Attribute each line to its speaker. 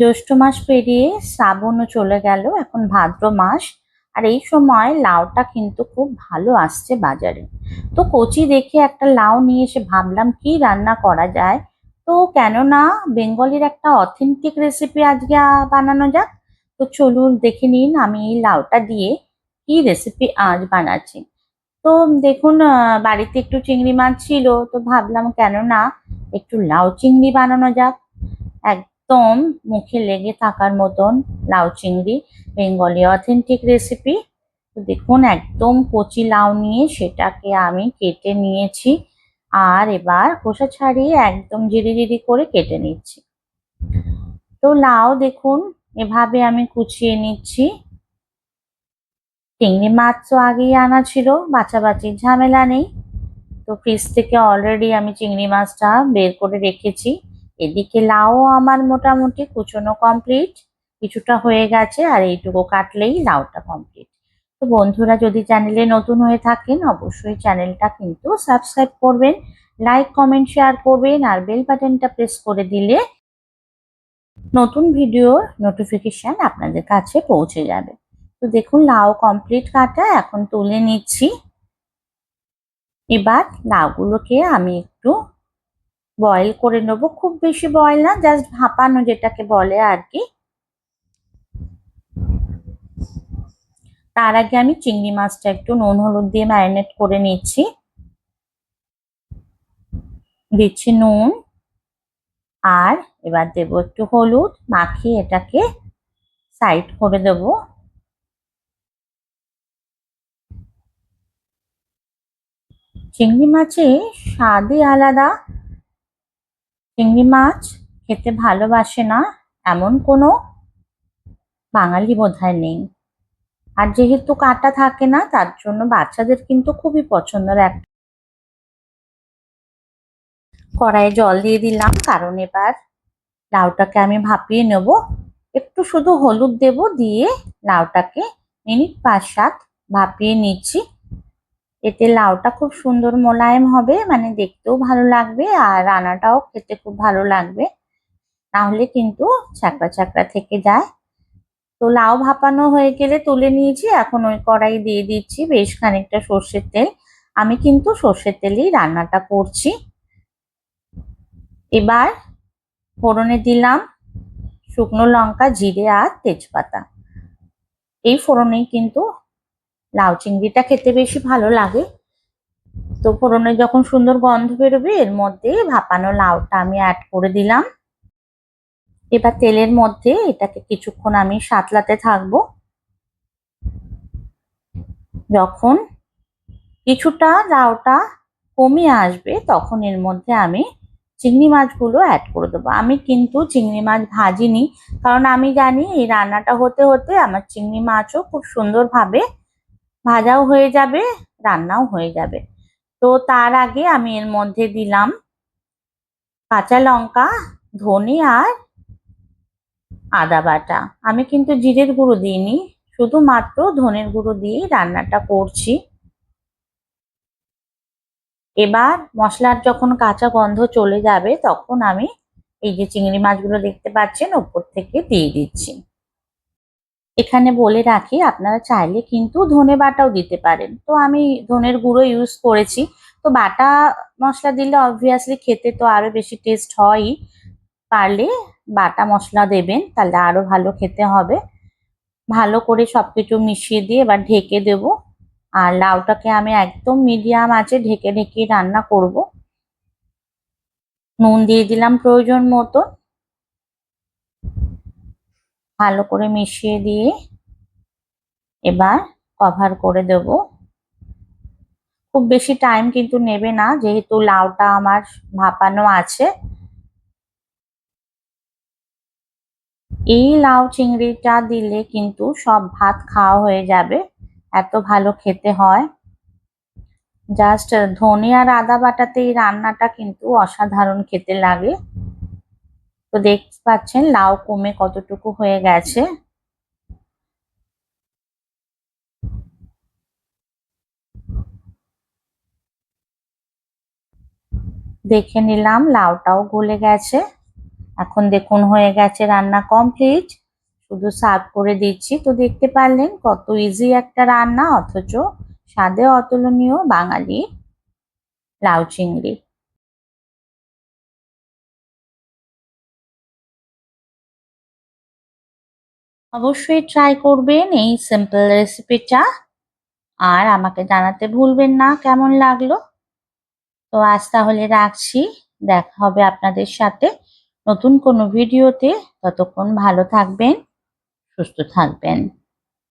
Speaker 1: জ্যৈষ্ঠ মাস পেরিয়ে শ্রাবণও চলে গেল, এখন ভাদ্র মাস। আর এই সময় লাউটা কিন্তু খুব ভালো আসছে বাজারে। তো কচি দেখে একটা লাউ নিয়ে এসে ভাবলাম, কি রান্না করা যায়? তো কেননা বেঙ্গলির একটা অথেন্টিক রেসিপি আজকে বানানো যাক। তো চলুন দেখে নিন আমি এই লাউটা দিয়ে কি রেসিপি আজ বানাচ্ছি। তো দেখুন বাড়িতে একটু চিংড়ি মাছ ছিল, তো ভাবলাম কেননা একটু লাউ চিংড়ি বানানো যাক। একদম মুখে লেগে থাকার মতন লাউ চিংড়ি, বেঙ্গলি অথেন্টিক রেসিপি দেখুন, একদম কচি লাউ নিয়ে সেটাকে আমি কেটে নিয়েছি। আর এবার খোসা ছাড়িয়ে একদম জিরি জিরি করে কেটে নিচ্ছি। তো লাউ দেখুন, এভাবে আমি কুচিয়ে নিচ্ছি। চিংড়ি মাছ তো আগেই আনা ছিল, বাছাবাছির ঝামেলা নেই। তো ফ্রিজ থেকে অলরেডি আমি চিংড়ি মাছটা বের করে রেখেছি। এদিকে লাউ আমার মোটামুটি কুচনো কমপ্লিট কিছুটা হয়ে গেছে আর এইটুকু কাটলেই লাউটা কমপ্লিট তো বন্ধুরা, যদি চ্যানেলে নতুন হয়ে থাকেন, অবশ্যই চ্যানেলটা কিন্তু সাবস্ক্রাইব করবেন লাইক কমেন্ট শেয়ার করবেন আর বেল বাটনটা প্রেস করে দিলে নতুন ভিডিওর নোটিফিকেশন আপনাদের কাছে পৌঁছে যাবে। তো দেখুন, লাউ কমপ্লিট কাটা এখন তুলে নিচ্ছি। এবার লাউগুলোকে আমি একটু বয়েল করে নেব। খুব বেশি বয়েল না জাস্ট ভাপানো যেটাকে বলে আর কি তার আগে আমি চিংড়ি মাছটা একটু নুন, হলুদ দিয়ে ম্যারিনেট করে নিচ্ছি। দিচ্ছি নুন আর এবার দেব একটু হলুদ, মাখিয়ে এটাকে সাইড করে দেব। চিংড়ি মাছে স্বাদই আলাদা। চিংড়ি মাছ খেতে ভালোবাসে না, এমন কোনো বাঙালি বোধহয় নেই। আর যেহেতু কাটা থাকে না, তার জন্য বাচ্চাদের কিন্তু খুবই পছন্দের একটা কড়াইয়ে জল দিয়ে দিলাম। কারণ এবার লাউটাকে আমি ভাপিয়ে নেব। একটু শুধু হলুদ দেব দিয়ে লাউটাকে মিনিট পাঁচ সাত ভাপিয়ে নিচ্ছি। এতে লাউটা খুব সুন্দর মোলায়েম হবে মানে দেখতেও ভালো লাগবে আর রান্নাটাও খেতে খুব ভালো লাগবে। তাহলে কিন্তু ছ্যাঁকড়া ছ্যাঁকড়া থেকে যায়। তো লাউ ভাপানো হয়ে গেলে তুলে নিয়েছি, এখন ওই কড়াই দিয়ে দিচ্ছি বেশ খানিকটা সর্ষের তেল। আমি কিন্তু সর্ষের তেলেই রান্নাটা করছি। এবার ফোড়নে দিলাম শুকনো লঙ্কা, জিরে আর তেজপাতা। এই ফোড়নেই কিন্তু লাউ চিংড়িটা খেতে বেশি ভালো লাগে। তো ফোড়নে যখন সুন্দর গন্ধ বেরোবে, এর মধ্যে ভাপানো লাউটা আমি অ্যাড করে দিলাম। এবার তেলের মধ্যে এটাকে কিছুক্ষণ আমি সাতলাতে থাকব। যখন কিছুটা লাউটা কমে আসবে, তখন এর মধ্যে আমি চিংড়ি মাছগুলো অ্যাড করে দেবো। আমি কিন্তু চিংড়ি মাছ ভাজিনি, কারণ আমি জানি এই রান্নাটা হতে হতে আমার চিংড়ি মাছও খুব সুন্দরভাবে ভাজাও হয়ে যাবে, রান্নাও হয়ে যাবে। তো তার আগে আমি এর মধ্যে দিলাম কাঁচা লঙ্কা, ধনে আর আদা বাটা। আমি কিন্তু জিরের গুঁড়ো দিইনি, শুধুমাত্র ধনের গুঁড়ো দিয়েই রান্নাটা করছি। এবার মশলার যখন কাঁচা গন্ধ চলে যাবে, তখন আমি এই যে চিংড়ি মাছগুলো দেখতে পাচ্ছেন ওপর থেকে দিয়ে দিচ্ছি। এখানে বলে রাখি, আপনারা চাইলে কিন্তু ধনে বাটাও দিতে পারেন। তো আমি ধনের গুঁড়ো ইউজ করেছি। তো বাটা মশলা দিলে অবভিয়াসলি খেতে তো আরও বেশি টেস্ট হয়ই। পারলে বাটা মশলা দেবেন, তাহলে আরও ভালো খেতে হবে। ভালো করে সব কিছু মিশিয়ে দিয়ে এবার ঢেকে দেব। আর লাউটাকে আমি একদম মিডিয়াম আছে ঢেকে ঢেকে রান্না করব। নুন দিয়ে দিলাম প্রয়োজন মতো। ভালো করে মিশিয়ে দিয়ে এবার কভার করে দেব। খুব বেশি টাইম কিন্তু নেবে না, যেহেতু লাউটা আমার ভাপানো আছে। এই লাউ চিংড়িটা দিলে কিন্তু সব ভাত খাওয়া হয়ে যাবে, এত ভালো খেতে হয়। জাস্ট ধনে আর আদা বাটাতে এই রান্নাটা কিন্তু অসাধারণ খেতে লাগে। তো দেখতে পাচ্ছেন, লাউ কমে কতটুকু হয়ে গেছে? দেখে নিলাম, লাউটাও গলে গেছে। এখন দেখুন হয়ে গেছে রান্না কমপ্লিট। শুধু সার্ভ করে দিচ্ছি। তো দেখতে পারলেন কত ইজি একটা রান্না, অথচ স্বাদে অতুলনীয় বাঙালি লাউ চিংড়ি। অবশ্যই ট্রাই করবেন এই সিম্পল রেসিপিটা আর আমাকে জানাতে ভুলবেন না কেমন লাগল। তো আজ তাহলে রাখছি। দেখা হবে আপনাদের সাথে নতুন কোনো ভিডিওতে ততক্ষণ ভালো থাকবেন, সুস্থ থাকবেন।